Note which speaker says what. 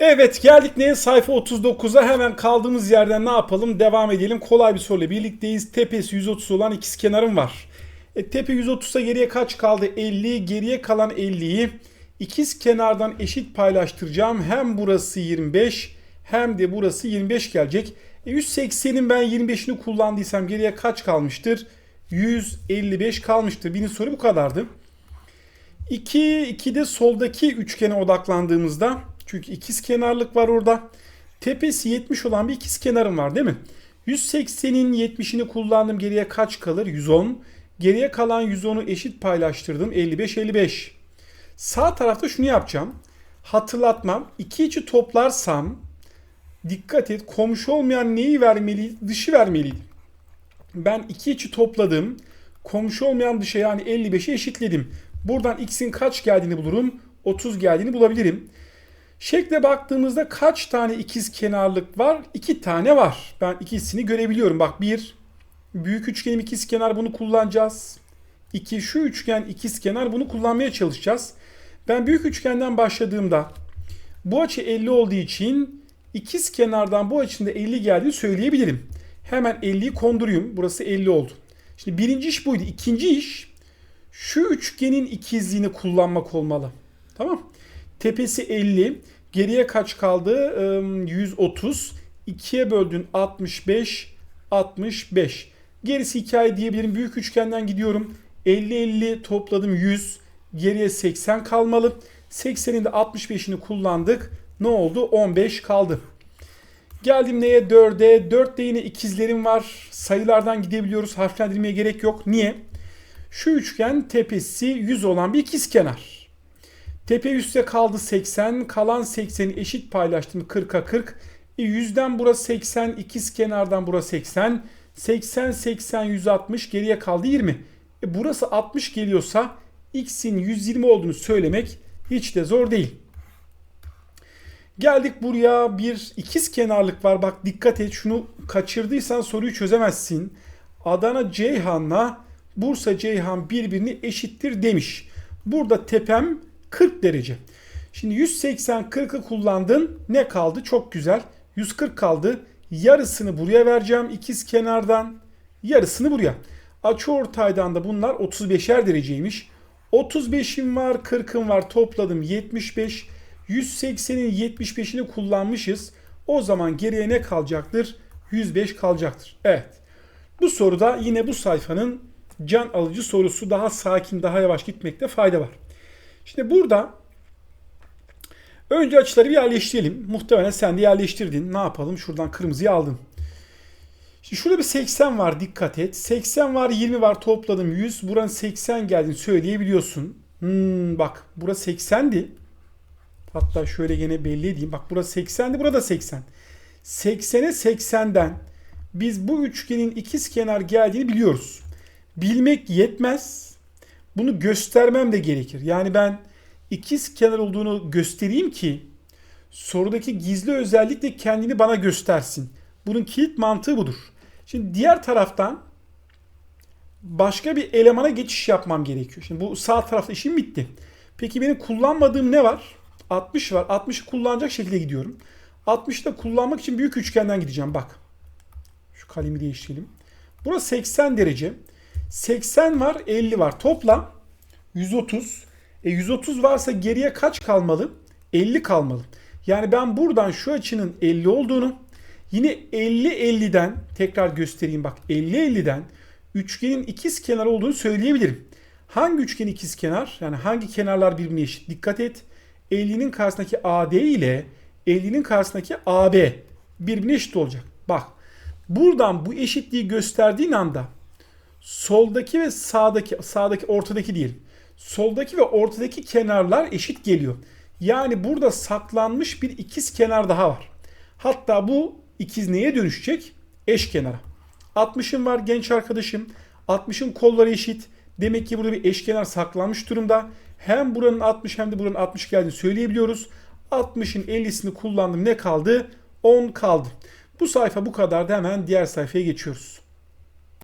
Speaker 1: Evet geldik neye? Sayfa 39'a hemen kaldığımız yerden ne yapalım? Devam edelim. Kolay bir soruyla birlikteyiz. Tepesi 130 olan ikiz kenarım var. E, tepe 130'a geriye kaç kaldı? 50. Geriye kalan 50'yi ikiz kenardan eşit paylaştıracağım. Hem burası 25 hem de burası 25 gelecek. E, 180'in ben 25'ini kullandıysam geriye kaç kalmıştır? 155 kalmıştır. Birinci soru bu kadardı. 2 2'de soldaki üçgene odaklandığımızda çünkü ikiz kenarlık var orada. Tepesi 70 olan bir ikiz kenarım var değil mi? 180'in 70'ini kullandım. Geriye kaç kalır? 110. Geriye kalan 110'u eşit paylaştırdım. 55 55. Sağ tarafta şunu yapacağım. Hatırlatmam. İki içi toplarsam dikkat et komşu olmayan neyi vermeliydi? Dışı vermeliydi. Ben iki içi topladım. Komşu olmayan dışa yani 55'i eşitledim. Buradan x'in kaç geldiğini bulurum. 30 geldiğini bulabilirim. Şekle baktığımızda kaç tane ikiz kenarlık var? İki tane var. Ben ikisini görebiliyorum. Bak bir büyük üçgenim ikiz kenar bunu kullanacağız. İki şu üçgen ikiz kenar bunu kullanmaya çalışacağız. Ben büyük üçgenden başladığımda bu açı 50 olduğu için ikiz kenardan bu açının da 50 geldiğini söyleyebilirim. Hemen 50'yi kondurayım. Burası 50 oldu. Şimdi birinci iş buydu. İkinci iş şu üçgenin ikizliğini kullanmak olmalı. Tamam. Tepesi 50. Geriye kaç kaldı? Ee, 130. 2'ye böldün 65. 65. Gerisi hikaye diyebilirim. Büyük üçgenden gidiyorum. 50-50 topladım 100. Geriye 80 kalmalı. 80'in de 65'ini kullandık. Ne oldu? 15 kaldı. Geldim neye? 4'e. 4'te yine ikizlerim var. Sayılardan gidebiliyoruz. Harflendirmeye gerek yok. Niye? Şu üçgen tepesi 100 olan bir ikiz kenar. Tepe üstte kaldı 80. Kalan 80'i eşit paylaştım 40'a 40. E 100'den burası 80. ikiz kenardan burası 80. 80, 80, 160. Geriye kaldı 20. E burası 60 geliyorsa x'in 120 olduğunu söylemek hiç de zor değil. Geldik buraya bir ikiz kenarlık var. Bak dikkat et şunu kaçırdıysan soruyu çözemezsin. Adana Ceyhan'la Bursa Ceyhan birbirini eşittir demiş. Burada tepem 40 derece. Şimdi 180 40'ı kullandın. Ne kaldı? Çok güzel. 140 kaldı. Yarısını buraya vereceğim ikiz kenardan. Yarısını buraya. Açı ortaydan da bunlar 35'er dereceymiş. 35'im var, 40'ım var. Topladım 75. 180'in 75'ini kullanmışız. O zaman geriye ne kalacaktır? 105 kalacaktır. Evet. Bu soruda yine bu sayfanın can alıcı sorusu daha sakin, daha yavaş gitmekte fayda var. Şimdi burada önce açıları bir yerleştirelim. Muhtemelen sen de yerleştirdin. Ne yapalım? Şuradan kırmızıyı aldın. Şimdi şurada bir 80 var dikkat et. 80 var 20 var topladım 100. Buranın 80 geldiğini söyleyebiliyorsun. Hmm, bak burası 80'di. Hatta şöyle gene belli edeyim. Bak burası 80'di burada 80. 80'e 80'den biz bu üçgenin ikiz kenar geldiğini biliyoruz. Bilmek yetmez. Bunu göstermem de gerekir. Yani ben ikiz kenar olduğunu göstereyim ki sorudaki gizli özellik de kendini bana göstersin. Bunun kilit mantığı budur. Şimdi diğer taraftan başka bir elemana geçiş yapmam gerekiyor. Şimdi bu sağ tarafta işim bitti. Peki benim kullanmadığım ne var? 60 var. 60'ı kullanacak şekilde gidiyorum. 60'ı da kullanmak için büyük üçgenden gideceğim. Bak. Şu kalemi değiştirelim. Burası 80 derece. 80 var 50 var. Toplam 130. E 130 varsa geriye kaç kalmalı? 50 kalmalı. Yani ben buradan şu açının 50 olduğunu yine 50-50'den tekrar göstereyim bak 50-50'den üçgenin ikiz kenar olduğunu söyleyebilirim. Hangi üçgen ikiz kenar? Yani hangi kenarlar birbirine eşit? Dikkat et. 50'nin karşısındaki AD ile 50'nin karşısındaki AB birbirine eşit olacak. Bak buradan bu eşitliği gösterdiğin anda soldaki ve sağdaki sağdaki ortadaki diyelim. Soldaki ve ortadaki kenarlar eşit geliyor. Yani burada saklanmış bir ikiz kenar daha var. Hatta bu ikiz neye dönüşecek? Eş kenara. 60'ım var genç arkadaşım. 60'ın kolları eşit. Demek ki burada bir eşkenar saklanmış durumda. Hem buranın 60 hem de buranın 60 geldiğini söyleyebiliyoruz. 60'ın 50'sini kullandım. Ne kaldı? 10 kaldı. Bu sayfa bu kadar da hemen diğer sayfaya geçiyoruz.